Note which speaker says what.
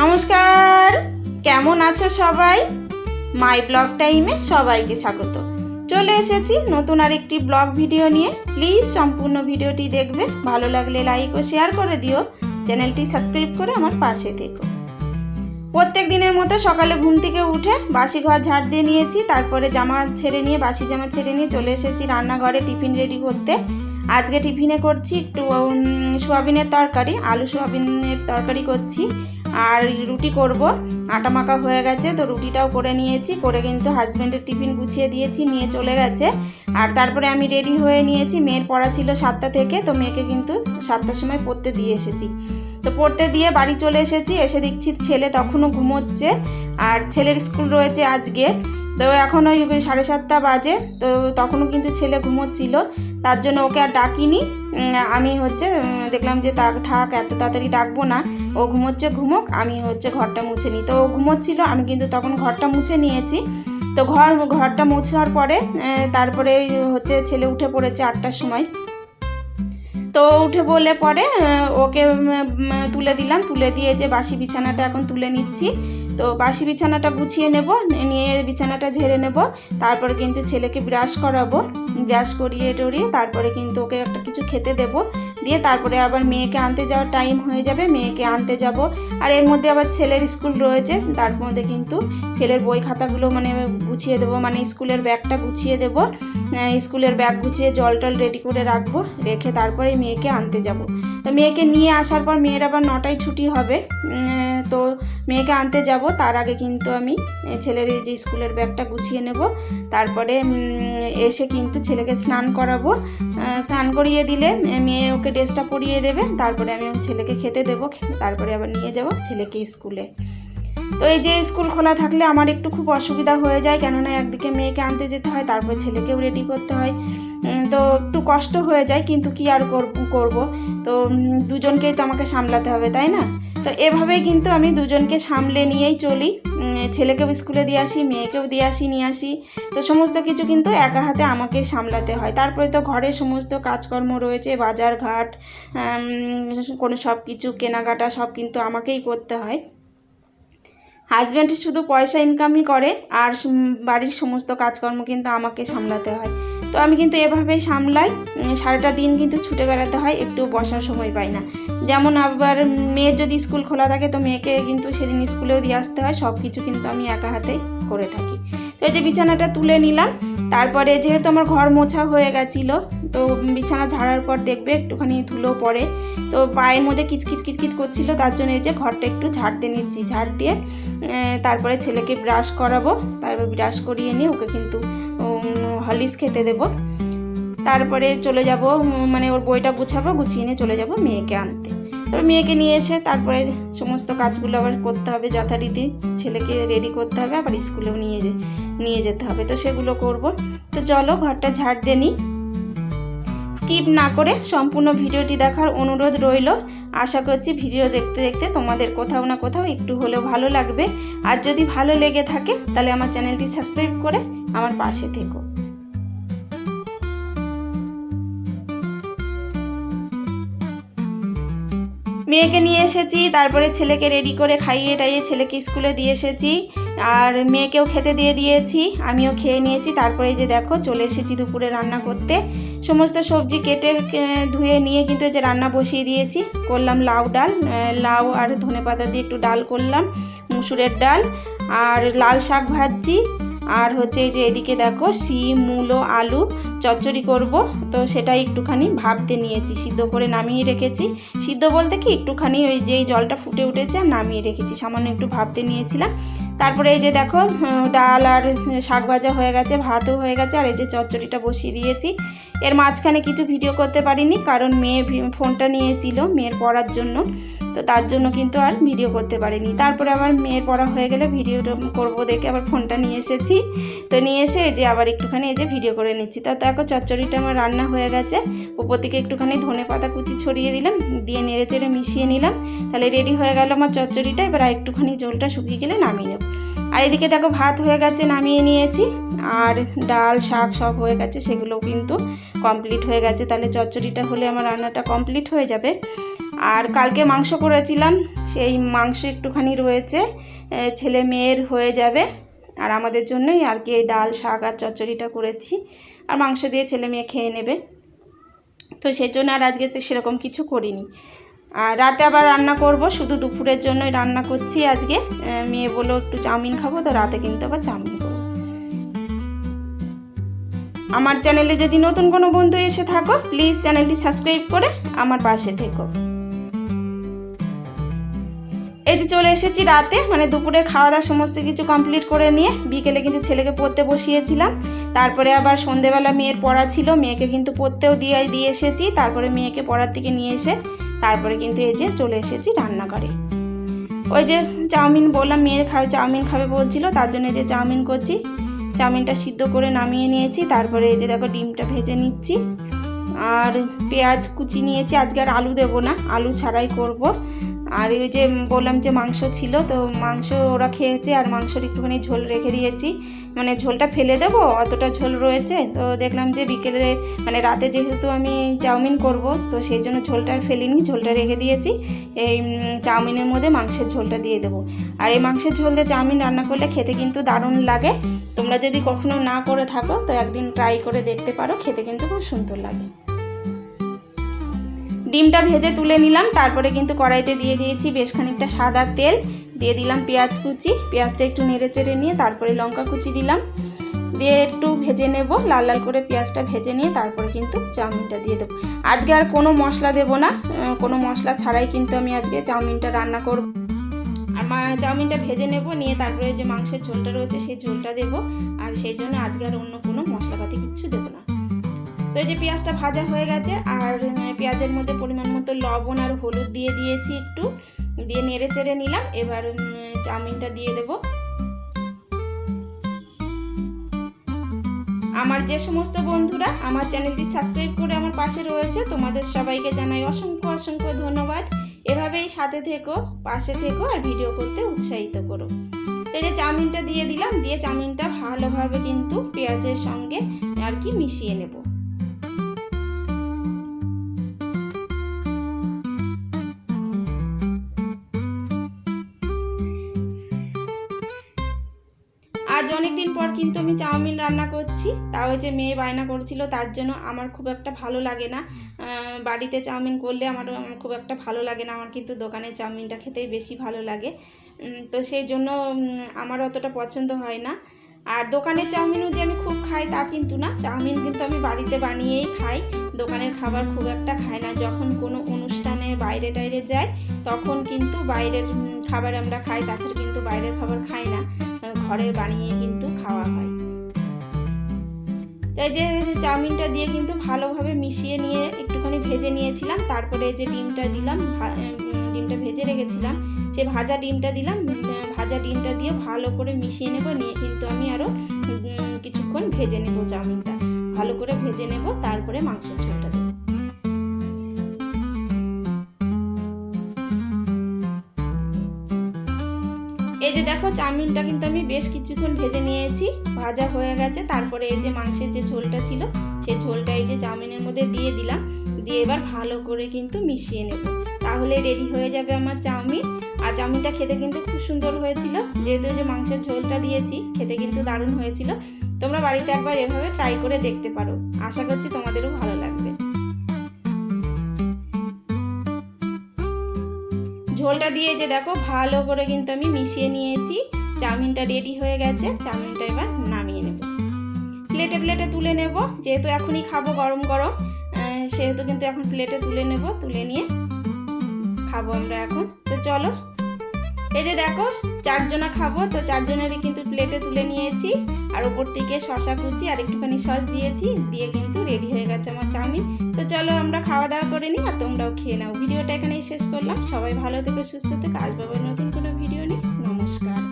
Speaker 1: নমস্কার। কেমন আছো সবাই? মাই ব্লগ টাইমে সবাইকে স্বাগত। চলে এসেছি নতুন আর একটি ব্লগ ভিডিও নিয়ে। প্লিজ সম্পূর্ণ ভিডিওটি দেখবে। ভালো লাগলে লাইক ও শেয়ার করে দিও। চ্যানেলটি সাবস্ক্রাইব করে আমার পাশে থেকো। প্রত্যেক দিনের মতো সকালে ঘুম থেকে উঠে বাসি ঘর ঝাড় দিয়ে নিয়েছি। তারপরে জামা ছেড়ে নিয়ে, বাসি জামা ছেড়ে নিয়ে চলে এসেছি রান্নাঘরে টিফিন রেডি করতে। আজকে টিফিনে করছি একটু সোয়াবিনের তরকারি, আলু সোয়াবিনের তরকারি করছি। আর রুটি করব। আটা মাখা হয়ে গেছে, তো রুটিটাও করে নিয়েছি। করে কিন্তু হাজব্যান্ডের টিফিন গুছিয়ে দিয়েছি, নিয়ে চলে গেছে। আর তারপরে আমি রেডি হয়ে নিয়েছি। মেয়ের পড়া ছিল সাতটা থেকে, তো মেয়েকে কিন্তু সাতটার সময় পড়তে দিয়ে এসেছি। তো পড়তে দিয়ে বাড়ি চলে এসেছি। এসে দেখছি ছেলে তখনও ঘুমোচ্ছে। আর ছেলের স্কুল রয়েছে আজকে। তো এখন ওই সাড়ে সাতটা বাজে, তো তখনও কিন্তু ছেলে ঘুমোচ্ছিল, তার জন্য ওকে আর ডাকিনি। আমি হচ্ছে দেখলাম যে তা থাক, এত তাড়াতাড়ি ডাকবো না। ও ঘুমোচ্ছে, ঘুমোক, আমি হচ্ছে ঘরটা মুছে নিই। তো ও ঘুমোচ্ছিল, আমি কিন্তু তখন ঘরটা মুছে নিয়েছি। তো ঘর, ঘরটা মুছার পরে তারপরে হচ্ছে ছেলে উঠে পড়েছে আটটার সময়। তো উঠে বলে পরে ওকে তুলে দিলাম। তুলে দিয়ে যে বাসি বিছানাটা এখন তুলে নিচ্ছি। তো বাসি বিছানাটা গুছিয়ে নেব নিয়ে বিছানাটা ঝেড়ে নেব, তারপর কিন্তু ছেলেকে ব্রাশ করাবো। ব্রাশ করিয়ে টরিয়ে তারপরে কিন্তু ওকে একটা কিছু খেতে দেব। দিয়ে তারপরে আবার মেয়েকে আনতে যাওয়ার টাইম হয়ে যাবে, মেয়েকে আনতে যাব। আর এর মধ্যে আবার ছেলের স্কুল রয়েছে, তার মধ্যে কিন্তু ছেলের বই খাতাগুলো মানে গুছিয়ে দেবো মানে স্কুলের ব্যাগটা গুছিয়ে দেবো। স্কুলের ব্যাগ গুছিয়ে জল টল রেডি করে রাখব, রেখে তারপরে মেয়েকে আনতে যাব। তো মেয়েকে নিয়ে আসার পর মেয়ের আবার নটায় ছুটি হবে। তো মেয়েকে আনতে যাব, তার আগে কিন্তু আমি ছেলের এই যে স্কুলের ব্যাগটা গুছিয়ে নেব। তারপরে এসে কিন্তু ছেলেকে স্নান করাবো। স্নান করিয়ে দিলে মেয়ে ওকে ড্রেসটা পরিয়ে দেবে, তারপরে আমি ছেলেকে খেতে দেবো, তারপরে আবার নিয়ে যাব ছেলেকে স্কুলে। তো এই যে স্কুল খোলা থাকলে আমার একটু খুব অসুবিধা হয়ে যায়, কেননা একদিকে মেয়েকে আনতে যেতে হয়, তারপর ছেলেকেও রেডি করতে হয়। তো একটু কষ্ট হয়ে যায়, কিন্তু কি আর করব তো দুজনকেই তো আমাকে সামলাতে হবে, তাই না? তো এভাবেই কিন্তু আমি দুজনকে সামলে নিয়েই চলি। ছেলেকেও স্কুলে দিয়ে আসি, মেয়েকেও দিয়ে আসি, নিয়ে আসি। তো সমস্ত কিছু কিন্তু একা হাতে আমাকে সামলাতে হয়। তারপরে তো ঘরে সমস্ত কাজকর্ম রয়েছে, বাজার ঘাট কোনো সব কিছু কেনাকাটা সব কিন্তু আমাকেই করতে হয়। হাজব্যান্ড শুধু পয়সা ইনকামই করে, আর বাড়ির সমস্ত কাজকর্ম কিন্তু আমাকে সামলাতে হয়। তো আমি কিন্তু এভাবেই সামলাই সারাটা দিন কিন্তু ছুটে বেড়াতে হয়, একটু বসার সময় পাই না। যেমন আবার মেয়ের যদি স্কুল খোলা থাকে, তো মেয়েকে কিন্তু সেদিন স্কুলেও দিয়ে আসতে হয় সব কিছু কিন্তু আমি একা হাতে করে থাকি। তো এই যে বিছানাটা তুলে নিলাম, তারপরে যেহেতু আমার ঘর মোছা হয়ে গেছিল, তো বিছানা ঝাড়ার পর দেখবে একটুখানি ধুলো পড়ে তো পায়ের মধ্যে কিচকিচ কিচকিচ করছিল, তার জন্য এই যে ঘরটা একটু ঝাড়তে নিচ্ছি। ঝাড় দিয়ে তারপরে ছেলেকে ব্রাশ করাবো। তারপর ব্রাশ করিয়ে নিয়ে ওকে কিন্তু হলিস খেতে দেবো। তারপরে চলে যাব মানে ওর বইটা গুছাবো, গুছিয়ে নিয়ে চলে যাব মেয়েকে আনতে। তারপর মেয়েকে নিয়ে এসে তারপরে সমস্ত কাজগুলো আবার করতে হবে, যথারীতি ছেলেকে রেডি করতে হবে, আবার স্কুলেও নিয়ে নিয়ে যেতে হবে। তো সেগুলো করব। তো চলো ঘরটা ঝাড় দিয়ে নিই। স্কিপ না করে সম্পূর্ণ ভিডিওটি দেখার অনুরোধ রইল। আশা করছি ভিডিও দেখতে দেখতে তোমাদের কোথাও না কোথাও একটু হলেও ভালো লাগবে। আর যদি ভালো লেগে থাকে, তাহলে আমার চ্যানেলটি সাবস্ক্রাইব করে আমার পাশে থেকো। মেয়েকে নিয়ে এসেছি, তারপরে ছেলেকে রেডি করে খাইয়ে টাইয়ে ছেলেকে স্কুলে দিয়ে এসেছি। আর মেয়েকেও খেতে দিয়ে দিয়েছি, আমিও খেয়ে নিয়েছি। তারপরে যে দেখো, চলে এসেছি দুপুরে রান্না করতে। সমস্ত সবজি কেটে ধুয়ে নিয়ে কিন্তু যে রান্না বসিয়ে দিয়েছি। করলাম লাউ ডাল লাউ আর ধনেপাতা দিয়ে একটু ডাল করলাম, মুসুরের ডাল আর লাল শাক ভাজছি। আর হচ্ছে এই যে এদিকে দেখো, শিম, মূলো, আলু চচ্চড়ি করব। তো সেটাই একটুখানি ভাবতে নিয়েছি, সিদ্ধ করে নামিয়ে রেখেছি। সিদ্ধ বলতে কি, একটুখানি ওই যেই জলটা ফুটে উঠেছে আর নামিয়ে রেখেছি। সামান্য একটু ভাবতে নিয়েছিলাম। তারপরে এই যে দেখো ডাল আর শাক ভাজা হয়ে গেছে, ভাতও হয়ে গেছে, আর এই যে চচ্চড়িটা বসিয়ে দিয়েছি। এর মাঝখানে কিছু ভিডিও করতে পারিনি, কারণ মেয়ে ফোনটা নিয়েছিল মেয়ের পড়ার জন্য, তো তার জন্য কিন্তু আর ভিডিও করতে পারিনি। তারপরে আবার মেয়ের পড়া হয়ে গেলে ভিডিওটা করব দেখে আবার ফোনটা নিয়ে এসেছি। তো নিয়ে এসে যে আবার একটুখানি এই যে ভিডিও করে নিচ্ছি। তো দেখো, চচ্চড়িটা আমার রান্না হয়ে গেছে। উপর থেকে একটুখানি ধনে পাতা কুচি ছড়িয়ে দিলাম, দিয়ে নেড়ে চেড়ে মিশিয়ে নিলাম। তাহলে রেডি হয়ে গেল আমার চচ্চড়িটা, এবার আর একটুখানি জলটা শুকিয়ে গেলে নামিয়ে নেব। আর এদিকে দেখো ভাত হয়ে গেছে, নামিয়ে নিয়েছি। আর ডাল, শাক সব হয়ে গেছে সেগুলো কিন্তু কমপ্লিট হয়ে গেছে। তাহলে চচ্চড়িটা হলে আমার রান্নাটা কমপ্লিট হয়ে যাবে। আর কালকে মাংস করেছিলাম, সেই মাংস একটুখানি রয়েছে ছেলে মেয়ের হয়ে যাবে। আর আমাদের জন্যই আর কি এই ডাল, শাক আর চচ্চড়িটা করেছি। আর মাংস দিয়ে ছেলে মেয়ে খেয়ে নেবে। তো সেই জন্য আর আজকে সেরকম কিছু করিনি। আর রাতে আবার রান্না করব, শুধু দুপুরের জন্যই রান্না করছি আজকে। মেয়ে বলল, একটু চাউমিন খাব, তো রাতে কিন্তু আবার চাউমিন করব আমার চ্যানেলে যদি নতুন কোনো বন্ধু এসে থাকো প্লিজ চ্যানেলটি সাবস্ক্রাইব করে আমার পাশে থেকো। এই যে চলে এসেছি রাতে মানে দুপুরের খাওয়া দাওয়া সমস্ত কিছু কমপ্লিট করে নিয়ে, বিকেলে কিন্তু ছেলেকে পড়তে বসিয়েছিলাম। তারপরে আবার সন্ধেবেলা মেয়ের পড়া ছিল, মেয়েকে কিন্তু পড়তেও দিয়ে দিয়ে এসেছি। তারপরে মেয়েকে পড়ার থেকে নিয়ে এসে তারপরে কিন্তু এই যে চলে এসেছি রান্নাঘরে। ওই যে চাউমিন বললাম, মেয়ের খাবে চাউমিন খাবে বলছিল, তার জন্য যে চাউমিন করছি। চাউমিনটা সিদ্ধ করে নামিয়ে নিয়েছি, তারপরে এই যে দেখো ডিমটা ভেজে নিচ্ছি। আর পেঁয়াজ কুচি নিয়েছি, আজকে আর আলু দেবো না, আলু ছাড়াই করব। আর ওই যে বললাম যে মাংস ছিল, তো মাংস ওরা খেয়েছে, আর মাংসর একটুখানি ঝোল রেখে দিয়েছি। মানে ঝোলটা ফেলে দেবো, অতটা ঝোল রয়েছে, তো দেখলাম যে বিকেলে মানে রাতে যেহেতু আমি চাউমিন করব, তো সেই জন্য ঝোলটা ফেলিনি, ঝোলটা রেখে দিয়েছি। এই চাউমিনের মধ্যে মাংসের ঝোলটা দিয়ে দেবো। আর এই মাংসের ঝোল দিয়ে চাউমিন রান্না করলে খেতে কিন্তু দারুণ লাগে। তোমরা যদি কখনো না করে থাকো, তো একদিন ট্রাই করে দেখতে পারো, খেতে কিন্তু খুব সুন্দর লাগে। ডিমটা ভেজে তুলে নিলাম, তারপরে কিন্তু কড়াইতে দিয়ে দিয়েছি বেশ খানিকটা সাদা তেল। দিয়ে দিলাম পেঁয়াজ কুচি, পেঁয়াজটা একটু নেড়ে চেড়ে নিয়ে তারপরে লঙ্কা কুচি দিলাম। দিয়ে একটু ভেজে নেব, লাল লাল করে পেঁয়াজটা ভেজে নিয়ে তারপরে কিন্তু চাউমিনটা দিয়ে দেবো। আজকে আর কোনো মশলা দেবো না কোনো মশলা ছাড়াই কিন্তু আমি আজকে চাউমিনটা রান্না করব। আর মা, চাউমিনটা ভেজে নেব, নিয়ে তারপরে যে মাংসের ঝোলটা রয়েছে, সেই ঝোলটা দেবো। আর সেই জন্য আজকে আর অন্য কোনো মশলাপাতি কিচ্ছু দেবো তো এই যে পেঁয়াজটা ভাজা হয়ে গেছে, আর পেঁয়াজের মধ্যে পরিমাণ মতো লবণ আর হলুদ দিয়ে দিয়েছি একটু, দিয়ে নেড়ে চেড়ে নিলাম, এবার চাউমিনটা দিয়ে দেবো। আমার যে সমস্ত বন্ধুরা আমার চ্যানেলটি সাবস্ক্রাইব করে আমার পাশে রয়েছে, তোমাদের সবাইকে জানাই অসংখ্য অসংখ্য ধন্যবাদ। এভাবেই সাথে থেকো, পাশে থেকো আর ভিডিও করতে উৎসাহিত করো। এই যে চাউমিনটা দিয়ে দিলাম, দিয়ে চাউমিনটা ভালোভাবে কিন্তু পেঁয়াজের সঙ্গে আর কি মিশিয়ে নেব। অনেক দিন পর কিন্তু আমি চাউমিন রান্না করছি। তাও যে মেয়ে বায়না করছিল, তার জন্য আমার খুব একটা ভালো লাগে না। বাড়িতে চাউমিন করলে আমার খুব একটা ভালো লাগে না। আমার কিন্তু দোকানের চাউমিনটা খেতেই বেশি ভালো লাগে। তো সেই জন্য আমার অতটা পছন্দ হয় না। আর দোকানের চাউমিনও যে আমি খুব খাই তা কিন্তু না। চাউমিন কিন্তু আমি বাড়িতে বানিয়েই খাই। দোকানের খাবার খুব একটা খাই না। যখন কোনো অনুষ্ঠানে বাইরে টাইরে যাই, তখন কিন্তু বাইরের খাবার আমরা খাই। তাছাড়া কিন্তু বাইরের খাবার খাই না। ঘরে বানিয়ে কিন্তু খাওয়া হয়। তাই যে চাউমিনটা দিয়ে কিন্তু ভালোভাবে মিশিয়ে নিয়ে একটুখানি ভেজে নিয়েছিলাম, তারপরে যে ডিমটা দিলাম ডিমটা ভেজে রেখেছিলাম, সে ভাজা ডিমটা দিলাম ভাজা ডিমটা দিয়ে ভালো করে মিশিয়ে নেব, নিয়ে কিন্তু আমি আরও কিছুক্ষণ ভেজে নেব চাউমিনটা। ভালো করে ভেজে নেব, তারপরে মাংসের ঝোলটা দেবো। দেখো চাউমিনটা কিন্তু আমি বেশ কিছুক্ষণ ভেজে নিয়েছি, ভাজা হয়ে গেছে। তারপরে এই যে মাংসের যে ঝোলটা ছিল সেই ঝোলটা এই যে চাউমিনের মধ্যে দিয়ে দিলাম। দিয়ে এবার ভালো করে কিন্তু মিশিয়ে নেব। তাহলে রেডি হয়ে যাবে আমার চাউমিন। আর চাউমিনটা খেতে কিন্তু খুব সুন্দর হয়েছিল। যেহেতু যে মাংসের ঝোলটা দিয়েছি, খেতে কিন্তু দারুণ হয়েছিল। তোমরা বাড়িতে একবার এভাবে ট্রাই করে দেখতে পারো। আশা করছি তোমাদেরও ভালো লাগবে। ঝোলটা দিয়ে যে দেখো, ভালো করে কিন্তু আমি মিশিয়ে নিয়েছি। চাউমিনটা রেডি হয়ে গেছে, চাউমিনটা এবার নামিয়ে নেব। প্লেটে প্লেটে তুলে নেব, যেহেতু এখনই খাব গরম গরম সেহেতু কিন্তু এখন প্লেটে তুলে নেব, তুলে নিয়ে খাব আমরা এখন। তো চলো এই যে দেখো, চারজনা খাব, তো চারজনেরই কিন্তু প্লেটে তুলে নিয়েছি। আর ওপর থেকে শশা কুচি আর একটুখানি সস দিয়েছি, দিয়ে কিন্তু রেডি হয়ে গেছে আমার চাউমিন। তো চলো আমরা খাওয়া দাওয়া করে নিই আর তোমরাও খেয়ে নাও। ভিডিওটা এখানেই শেষ করলাম। সবাই ভালো থেকো, সুস্থ থেকো। আসব নতুন কোনো ভিডিও নেই নমস্কার।